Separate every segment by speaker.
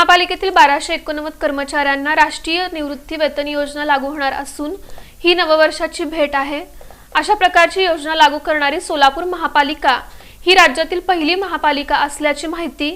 Speaker 1: महापालिकेतील बाराशे एकोणनव्वद कर्मचाऱ्यांना राष्ट्रीय निवृत्ती वेतन योजना लागू होणार असून ही नववर्षाची भेट आहे. अशा प्रकारची योजना लागू करणारी सोलापूर महापालिका ही राज्यातील पहिली महापालिका असल्याची माहिती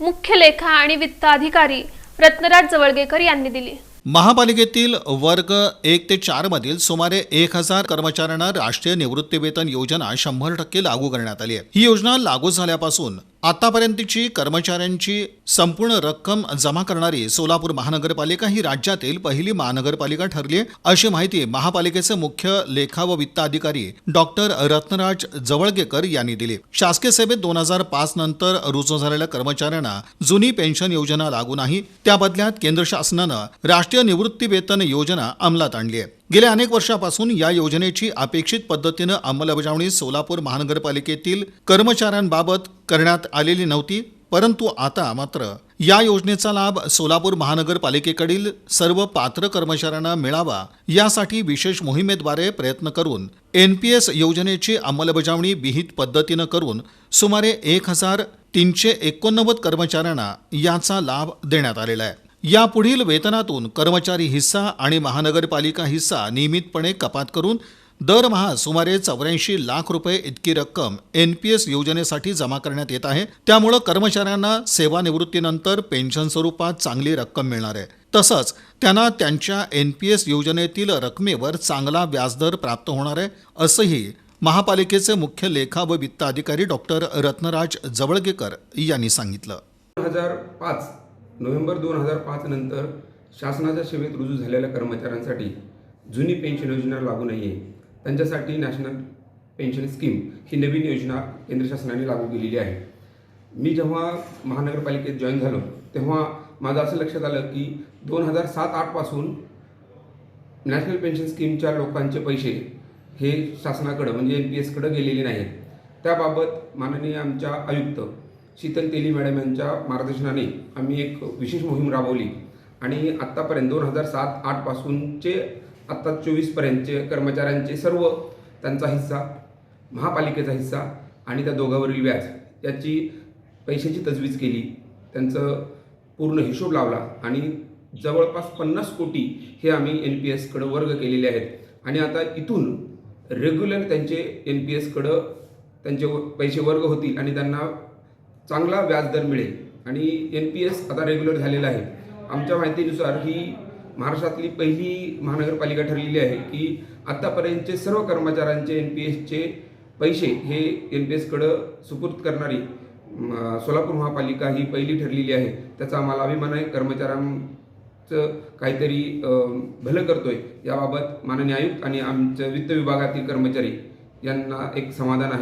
Speaker 1: मुख्य लेखा आणि वित्त अधिकारी रत्नराज जवळगेकर यांनी दिली.
Speaker 2: महापालिकेतील वर्ग एक ते चार मधील सुमारे एक हजार कर्मचाऱ्यांना राष्ट्रीय निवृत्ती वेतन योजना शंभर टक्के लागू करण्यात आली आहे. ही योजना लागू झाल्यापासून आतापर्यंतची कर्मचाऱ्यांची संपूर्ण रक्कम जमा करणारी सोलापूर महानगरपालिका ही राज्यातील पहिली महानगरपालिका ठरली आहे. अशी माहिती महापालिकेचे मुख्य लेखा व वित्त अधिकारी डॉक्टर रत्नराज जवळगेकर यांनी दिली. शासकीय सेवेत दोन हजार पाच नंतर रुजू झालेल्या कर्मचाऱ्यांना जुनी पेन्शन योजना लागू नाही. त्या बदल्यात केंद्र शासनानं राष्ट्रीय निवृत्ती वेतन योजना अंमलात आणली आहे. गेल्या अनेक वर्षापासून या योजनेची अपेक्षित पद्धतीनं अंमलबजावणी सोलापूर महानगरपालिकेतील कर्मचाऱ्यांबाबत करण्यात आलेली नव्हती परंतु आता मात्र या योजनेचा लाभ सोलापूर महानगरपालिकेकडील सर्व पात्र कर्मचाऱ्यांना मिळावा यासाठी विशेष मोहिमेद्वारे प्रयत्न करून एन पी एस योजनेची अंमलबजावणी विहित पद्धतीनं करून सुमारे एक हजार तीनशे एकोणनव्वद कर्मचाऱ्यांना याचा लाभ देण्यात आलेला आहे. यापुढील वेतनातून कर्मचारी हिस्सा आणि महानगरपालिका हिस्सा नियमितपणे कपात करून दरमहा सुमारे चौऱ्याऐंशी लाख रुपये इतकी रक्कम एन पी एस योजनेसाठी जमा करण्यात येत आहे. त्यामुळं कर्मचाऱ्यांना सेवानिवृत्तीनंतर पेन्शन स्वरूपात चांगली रक्कम मिळणार आहे. तसंच त्यांना त्यांच्या एन पी एस योजनेतील रकमेवर चांगला व्याजदर प्राप्त होणार आहे असंही महापालिकेचे मुख्य लेखा व वित्त अधिकारी डॉक्टर रत्नराज जवळगेकर यांनी सांगितलं.
Speaker 3: दोन हजार पाच नोव्हेंबर दोन हजार पाच नंतर शासनाच्या सेवेत रुजू झालेल्या कर्मचाऱ्यांसाठी जुनी पेन्शन योजना लागू नाही आहे त्यांच्यासाठी नॅशनल पेन्शन स्कीम ही नवीन योजना केंद्र शासनाने लागू केलेली आहे. मी जेव्हा महानगरपालिकेत जॉईन झालो तेव्हा माझं असं लक्षात आलं की दोन हजार सात आठपासून नॅशनल पेन्शन स्कीमच्या लोकांचे पैसे हे शासनाकडं म्हणजे एन पी एसकडं गेलेले नाहीत. त्याबाबत माननीय आमच्या आयुक्त शीतल तेली मॅडम यांच्या मार्गदर्शनाने आम्ही एक विशेष मोहीम राबवली. आणि आत्तापर्यंत दोन हजार सात आठपासूनचे आत्ता चोवीसपर्यंतचे कर्मचाऱ्यांचे सर्व त्यांचा हिस्सा महापालिकेचा हिस्सा आणि त्या दोघावरील व्याज याची पैशाची तजवीज केली. त्यांचं पूर्ण हिशोब लावला आणि जवळपास पन्नास कोटी हे आम्ही एन पी एसकडं वर्ग केलेले आहेत. आणि आता इथून रेग्युलर त्यांचे एन पी एसकडं त्यांचे व- पैसे वर्ग होतील आणि त्यांना चांगला व्याजदर मिळेल. आणि एन पी एस आता रेग्युलर झालेला आहे. आमच्या माहितीनुसार ही महाराष्ट्रातली पहिली महानगरपालिका ठरलेली आहे की आत्तापर्यंतचे सर्व कर्मचाऱ्यांचे एन पी एसचे पैसे हे एन पी एसकडं सुपूर्द करणारी सोलापूर महापालिका ही पहिली ठरलेली आहे. त्याचा आम्हाला अभिमान आहे. कर्मचाऱ्यांचं काहीतरी भलं करतोय. याबाबत माननीय आयुक्त आणि आमच्या वित्त विभागातील कर्मचारी यांना एक समाधान आहे.